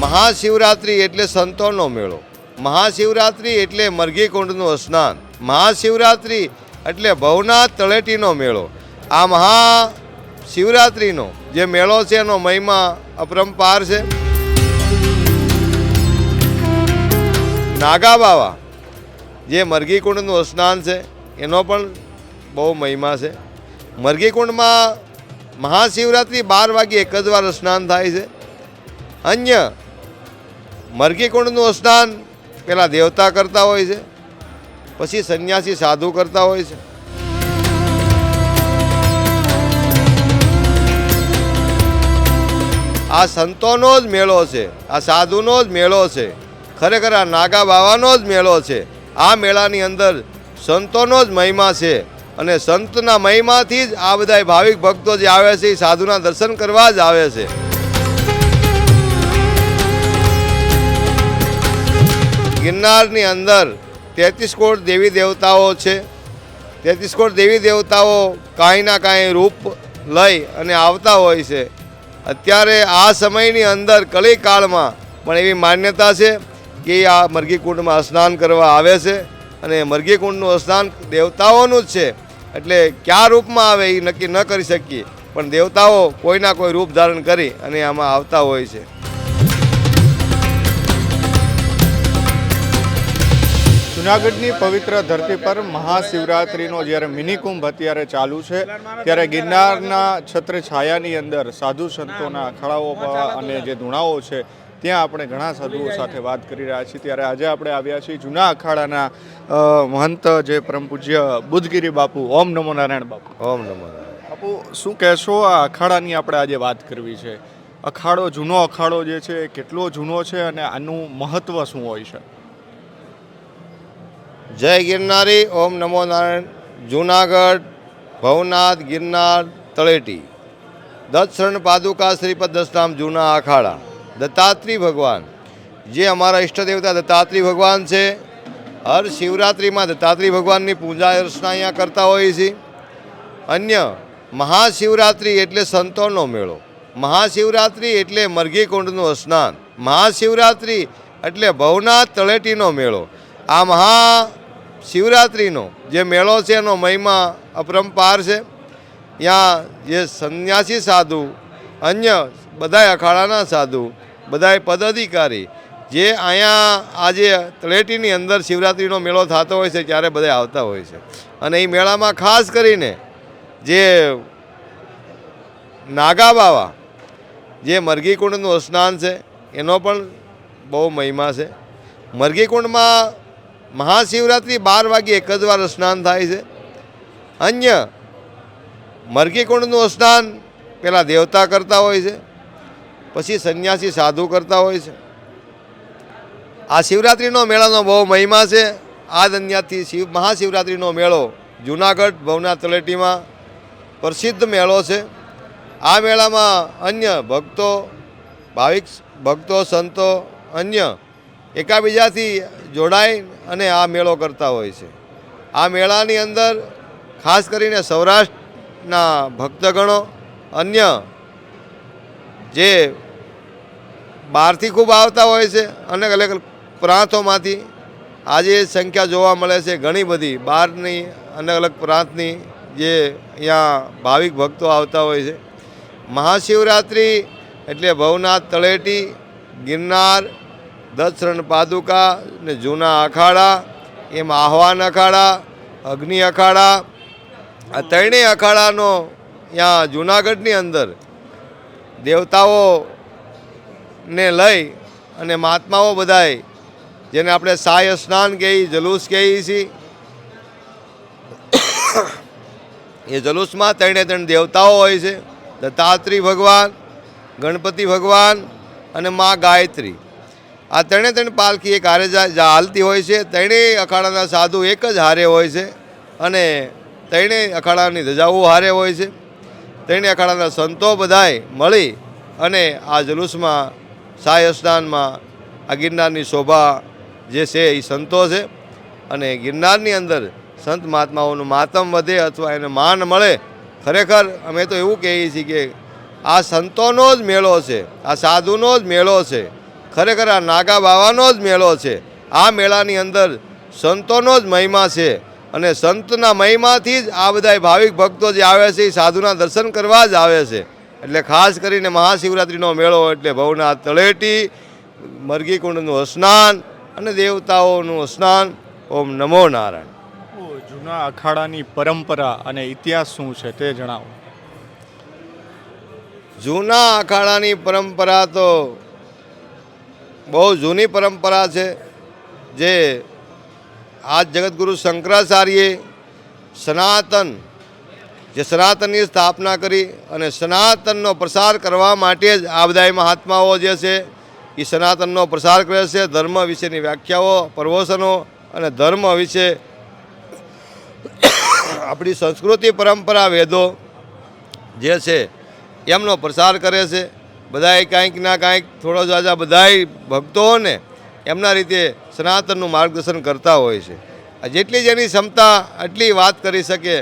મહાશિવરાત્રિ એટલે સંતોનો મેળો. મહાશિવરાત્રિ એટલે મરઘીકુંડનું સ્નાન. મહાશિવરાત્રિ એટલે ભવનાથ તળેટીનો મેળો. આ મહા શિવરાત્રિનો જે મેળો છે એનો મહિમા અપરંપાર છે. નાગા બાવા જે મરઘીકુંડનું સ્નાન છે, એનો પણ બહુ મહિમા છે. મરઘીકુંડમાં મહાશિવરાત્રિ બાર વાગે એક જ વાર સ્નાન થાય છે. અન્ય મરઘીકુંડનું સ્નાન પેલા દેવતા કરતા હોય છે, પછી સંન્યાસી સાધુ કરતા હોય છે. આ સંતોનો જ મેળો છે, આ સાધુનો જ મેળો છે, ખરેખર આ નાગા બાવાનો જ મેળો છે. આ મેળાની અંદર સંતોનો જ મહિમા છે અને સંતના મહિમાથી જ આ બધા ભાવિક ભક્તો જે આવે છે એ સાધુના દર્શન કરવા જ આવે છે. ગિરનારની અંદર તેત્રીસ કોટ દેવી દેવતાઓ છે. તેત્રીસ કોટ દેવી દેવતાઓ કાંઈ ના કાંઈ રૂપ લઈ અને આવતા હોય છે. અત્યારે આ સમયની અંદર કલી કાળમાં પણ એવી માન્યતા છે કે આ મરઘીકુંડમાં સ્નાન કરવા આવે છે અને મરઘીકુંડનું સ્નાન દેવતાઓનું જ છે. એટલે કયા રૂપમાં આવે એ નક્કી ન કરી શકીએ. પણ દેવતાઓ કોઈના કોઈ રૂપ ધારણ કરી અને આમાં આવતા હોય છે. જુનાગઢની પવિત્ર ધરતી પર મહાશિવરાત્રિનો જ્યારે મિની કુંભ અત્યારે ચાલુ છે ત્યારે ગિરનારના છત્ર છાયાની અંદર સાધુ સંતોના અખાડાઓ અને જે ધૂણાઓ છે ત્યાં આપણે ઘણા સાધુઓ સાથે વાત કરી રહ્યા છીએ. ત્યારે આજે આપણે આવ્યા છીએ જૂના અખાડાના મહંત જે પરમ પૂજ્ય બુદ્ધગીરી બાપુ ઓમ નમો નારાયણ બાપુ. ઓમ નમો નારાયણ. બાપુ શું કહેશો આ અખાડાની આપણે આજે વાત કરવી છે? અખાડો જૂનો અખાડો જે છે એ કેટલો જૂનો છે અને આનું મહત્વ શું હોય છે? જય ગિરનારી, ઓમ નમો નારાયણ, જુનાગઢ, ભવનાથ, ગિરનાર, તળેટી. દત્ત શરણ પાદુકા શ્રીપદ દસનામ જૂના આખાડા. દત્તાત્રી ભગવાન. જે અમારા ઈષ્ટદેવતા દત્તાત્રી ભગવાન છે, હર શિવરાત્રિમાં દત્તાત્રી ભગવાનની પૂજા અર્ચના અહીંયા કરતા હોઈએ છીએ અન્ય મહાશિવરાત્રિ એટલે સંતોનો મેળો. મહાશિવરાત્રિ એટલે મરઘીકુંડનું સ્નાન. મહાશિવરાત્રિ એટલે ભવનાથ તળેટીનો મેળો. આ મહા શિવરાત્રિનો જે મેળો છે એનો મહિમા અપરંપાર છે. ત્યાં જે સંન્યાસી સાધુ, અન્ય બધાય અખાડાના સાધુ, બધાય પદાધિકારી, જે અહીંયા આજે તળેટીની અંદર શિવરાત્રિનો મેળો થતો હોય છે, ત્યારે બધા આવતા હોય છે. અને એ મેળામાં ખાસ કરીને જે નાગા બાવા જે મરઘીકુંડનું સ્નાન છે, એનો પણ બહુ મહિમા છે. મરઘીકુંડમાં મહાશિવરાત્રિ બાર વાગે એક જ વાર સ્નાન થાય છે. અન્ય મરઘીકુંડનું સ્નાન પેલા દેવતા કરતા હોય છે, પછી સંન્યાસી સાધુ કરતા હોય છે. આ શિવરાત્રિનો મેળાનો બહુ મહિમા છે. આ દન્યાથી શિવ મહાશિવરાત્રિનો મેળો જુનાગઢ, ભવનાથ તળેટીમાં પ્રસિદ્ધ મેળો છે. આ મેળામાં અન્ય ભક્તો, ભાવિક ભક્તો, સંતો, અન્ય એકાબીજાથી જોડાઈ અને આ મેળો કરતા હોય છે. આ મેળાની અંદર ખાસ કરીને સૌરાષ્ટ્રના ભક્તગણો, અન્ય જે બહારથી ખૂબ આવતા હોય છે અનેક અલગ પ્રાંતોમાંથી આજે સંખ્યા જોવા મળે છે ઘણી બધી. બહારની અલગ અલગ પ્રાંતની જે અહીંયા ભાવિક ભક્તો આવતા હોય છે. મહાશિવરાત્રિ એટલે ભવનાથ તળેટી, ગિરનાર દત્તશરણ પાદુકા ને જૂના અખાડા, એમ આહવાન અખાડા, અગ્નિ અખાડા. આ ત્રણેય અખાડાનો ત્યાં જૂનાગઢની અંદર દેવતાઓ ને લઈ અને મહાત્માઓ બધાય જેને આપણે સાય સ્નાન કહીએ, જલુસ કહીએ છીએ, એ જલુસમાં ત્રણે ત્રણ દેવતાઓ હોય છે. દત્તાત્રી ભગવાન, ગણપતિ ભગવાન અને મા ગાયત્રી. આ ત્રણે ત્રણ પાલખી એક હારે જા- હાલતી હોય છે. ત્રણેય અખાડાના સાધુ એક જ હારે હોય છે અને ત્રણેય અખાડાની ધજાઓ હારે હોય છે. ત્રણેય અખાડાના સંતો બધાય મળી અને આ જલુસમાં, સાય સ્નાનમાં આ ગિરનારની શોભા જે છે એ સંતો છે અને ગિરનારની અંદર સંત મહાત્માઓનું માતમ વધે અથવા એને માન મળે. ખરેખર અમે તો એવું કહીએ છીએ કે આ સંતોનો જ મેળો છે, આ સાધુનો જ મેળો છે. ખરેખર આ નાગા બાવાનો જ મેળો છે. આ મેળાની અંદર સંતોનો જ મહિમા છે અને સંતના મહિમાથી જ આ બધા ભાવિક ભક્તો જે આવે છે એ સાધુના દર્શન કરવા જ આવે છે. એટલે ખાસ કરીને મહાશિવરાત્રિનો મેળો એટલે ભવનાથ તળેટી મરઘીકુંડનું સ્નાન અને દેવતાઓનું સ્નાન ઓમ નમો નારાયણ. જૂના અખાડાની પરંપરા અને ઇતિહાસ શું છે તે જણાવો. જૂના અખાડાની પરંપરા તો બહુ જૂની પરંપરા છે જે આજ જગતગુરુ શંકરાચાર્યે સનાતન, જે સનાતનની સ્થાપના કરી અને સનાતનનો પ્રસાર કરવા માટે જ આ બધા મહાત્માઓ જે છે એ સનાતનનો પ્રસાર કરે છે. ધર્મ વિશેની વ્યાખ્યાઓ, પ્રવચનો અને ધર્મ વિશે આપણી સંસ્કૃતિ પરંપરા, વેદો જે છે, એમનો પ્રસાર કરે છે. બધાએ કાંઈક ના કાંઈક થોડો જાજા બધાય ભક્તોને એમના રીતે સનાતનનું માર્ગદર્શન કરતા હોય છે. જેટલી જેની ક્ષમતા આટલી વાત કરી શકે,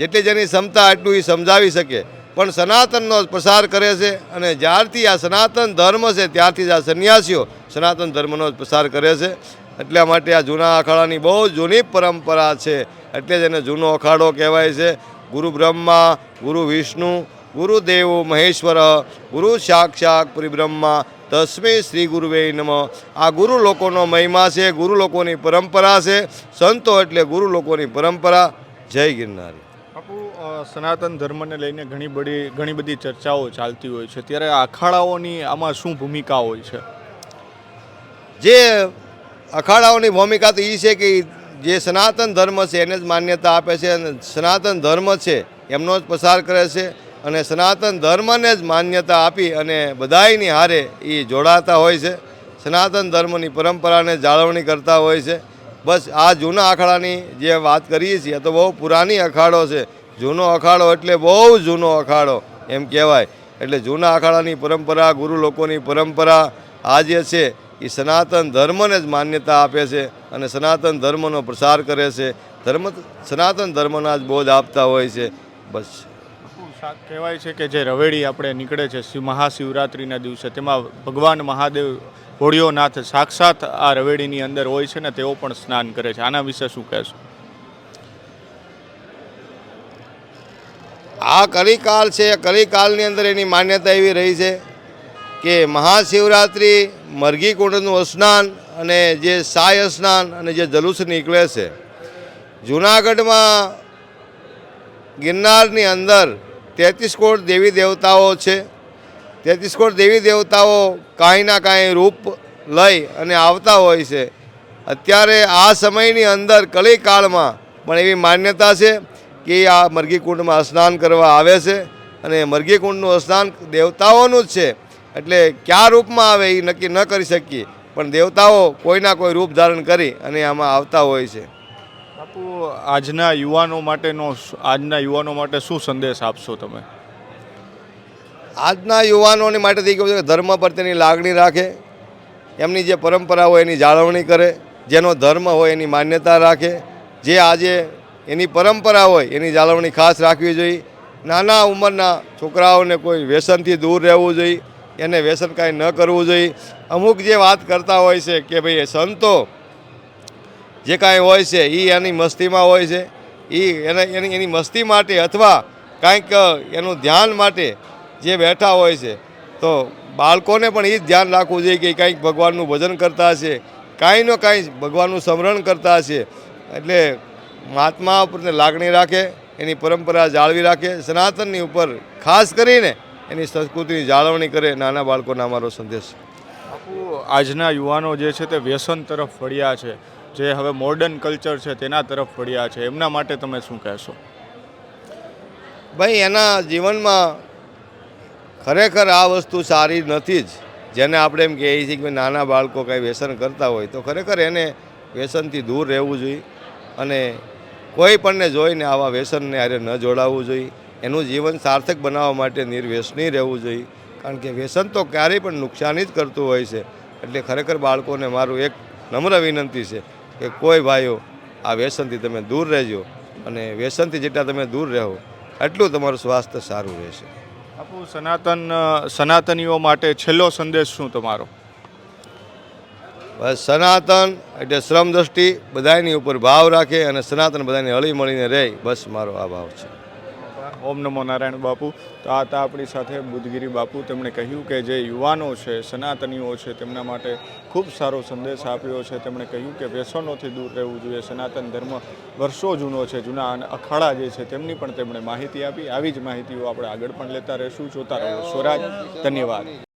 જેટલી જેની ક્ષમતા આટલું એ સમજાવી શકે, પણ સનાતનનો પ્રસાર કરે છે અને જ્યારથી આ સનાતન ધર્મ છે ત્યારથી જ આ સંન્યાસીઓ સનાતન ધર્મનો જ પ્રસાર કરે છે. એટલા માટે આ જૂના અખાડાની બહુ જૂની પરંપરા છે. એટલે જ એને જૂનો અખાડો કહેવાય છે. ગુરુ બ્રહ્મા, ગુરુ વિષ્ણુ ગુરુદેવ મહેશ્વર ગુરુ સાક્ષાત પરિબ્રહ્મા તસ્મે શ્રી ગુરુવે નમ. આ ગુરુ લોકોનો મહિમા છે ગુરુ લોકોની પરંપરા છે સંતો એટલે ગુરુ લોકોની પરંપરા. જય ગિરનારી. બાપુ સનાતન ધર્મને લઈને ઘણી બધી ઘણી બધી ચર્ચાઓ ચાલતી હોય છે. ત્યારે અખાડાઓની આમાં શું ભૂમિકા હોય છે? જે અખાડાઓની ભૂમિકા તો એ છે કે જે સનાતન ધર્મ છે એને જ માન્યતા આપે છે અને સનાતન ધર્મ છે એમનો જ પસાર કરે છે. અને સનાતન ધર્મને જ માન્યતા આપી અને બધાયની હારે એ જોડાતા હોય છે. સનાતન ધર્મની પરંપરાને જાળવણી કરતા હોય છે. બસ આ જૂના અખાડાની જે વાત કરીએ છીએ તો બહુ પુરાની અખાડો છે. જૂનો અખાડો એટલે બહુ જૂનો અખાડો, એમ કહેવાય. એટલે જૂના અખાડાની પરંપરા, ગુરુ લોકોની પરંપરા આ જે છે એ સનાતન ધર્મને જ માન્યતા આપે છે અને સનાતન ધર્મનો પ્રસાર કરે છે. ધર્મ, સનાતન ધર્મના જ બોધ આપતા હોય છે. બસ. કહેવાય છે કે જે રવેડી આપણે નીકળે છે મહાશિવરાત્રિના દિવસે, તેમાં ભગવાન મહાદેવ ભોળિયોનાથ સાક્ષાત આ રવેડીની અંદર હોય છે ને તેઓ પણ સ્નાન કરે છે. આના વિશે શું કહેશો? આ કલિકાળ છે કલિકાળની અંદર એની માન્યતા એવી રહી છે કે મહાશિવરાત્રિ મરઘી કુંડનું સ્નાન અને જે સાય સ્નાન અને જે જલુસ નીકળે છે, જૂનાગઢમાં ગિરનારની અંદર તેત્રીસ કોટ દેવી દેવતાઓ છે. તેત્રીસ કોટ દેવી દેવતાઓ કાંઈ ના કાંઈ રૂપ લઈ અને આવતા હોય છે. અત્યારે આ સમયની અંદર કલિકાળમાં પણ એવી માન્યતા છે કે આ મરઘી કુંડમાં સ્નાન કરવા આવે છે અને મરઘી કુંડનું સ્નાન દેવતાઓનું જ છે. એટલે કયા રૂપમાં આવે એ નક્કી ન કરી શકીએ. પણ દેવતાઓ કોઈના કોઈ રૂપ ધારણ કરી અને આમાં આવતા હોય છે. બાપુ, આજના યુવાનો માટેનો આજના યુવાનો માટે શું સંદેશ આપશો તમે? આજના યુવાનોની માટે થઈ ગયું છે કે ધર્મ પ્રત્યેની લાગણી રાખે, એમની જે પરંપરા હોય એની જાળવણી કરે, જેનો ધર્મ હોય એની માન્યતા રાખે, જે આજે એની પરંપરા હોય એની જાળવણી ખાસ રાખવી જોઈએ. નાના ઉંમરના છોકરાઓને કોઈ વ્યસનથી દૂર રહેવું જોઈએ, એને વ્યસન કાંઈ ન કરવું જોઈએ. અમુક જે વાત કરતા હોય છે કે ભાઈ સંતો જે કાંઈ હોય છે એ એની મસ્તીમાં હોય છે. એ એને, એની એની મસ્તી માટે અથવા કાંઈક એનું ધ્યાન માટે જે બેઠા હોય છે, તો બાળકોને પણ એ જ ધ્યાન રાખવું જોઈએ કે કાંઈક ભગવાનનું ભજન કરતા હશે કાંઈનો કાંઈ ભગવાનનું સ્મરણ કરતા હશે. એટલે મહાત્મા ઉપર લાગણી રાખે, એની પરંપરા જાળવી રાખે, સનાતનની ઉપર ખાસ કરીને એની સંસ્કૃતિની જાળવણી કરે નાના બાળકોને અમારો સંદેશ. આજના યુવાનો જે છે તે વ્યસન તરફ વળ્યા છે. જે હવે મોડર્ન કલ્ચર છે તેના તરફ વળ્યા છે. એમના માટે તમે શું કહેશો? ભાઈ, એના જીવનમાં ખરેખર આ વસ્તુ સારી નથી જ. જેને આપણે એમ કહીએ છીએ કે નાના બાળકો કાંઈ વ્યસન કરતા હોય તો ખરેખર એને વ્યસનથી દૂર રહેવું જોઈએ અને કોઈ પણને જોઈને આવા વ્યસનને હારે ન જોડાવવું જોઈએ. એનું જીવન સાર્થક બનાવવા માટે નિર્વ્યસની રહેવું જોઈએ. કારણ કે વ્યસન તો ક્યારેય પણ નુકસાની જ કરતું હોય છે. એટલે ખરેખર બાળકોને મારું એક નમ્ર વિનંતી છે કે કોઈ ભાઈઓ આ વ્યસનથી તમે દૂર રહેજો અને વ્યસનથી જેટલા તમે દૂર રહો એટલું તમારું સ્વાસ્થ્ય સારું રહેશે. આપું સનાતન સનાતનીઓ માટે છેલ્લો સંદેશ શું તમારો? બસ સનાતન એટલે શ્રમ દ્રષ્ટિ બધાની ઉપર ભાવ રાખે અને સનાતન બધાને હળી મળીને રહે બસ મારો આ ભાવ છે. ઓમ નમો નારાયણ બાપુ. તો આ હતા આપણી સાથે બુદ્ધગીરી બાપુ. તેમણે કહ્યું કે જે યુવાનો છે, સનાતનીઓ છે, તેમના માટે ખૂબ સારો સંદેશ આપ્યો છે. તેમણે કહ્યું કે વ્યસનોથી દૂર રહેવું જોઈએ. સનાતન ધર્મ વર્ષો જૂનો છે. જૂના અને અખાડા જે છે, તેમની પણ તેમણે માહિતી આપી. આવી જ માહિતીઓ આપણે આગળ પણ લેતા રહીશું. જોતા રહો. સ્વરાજ, ધન્યવાદ.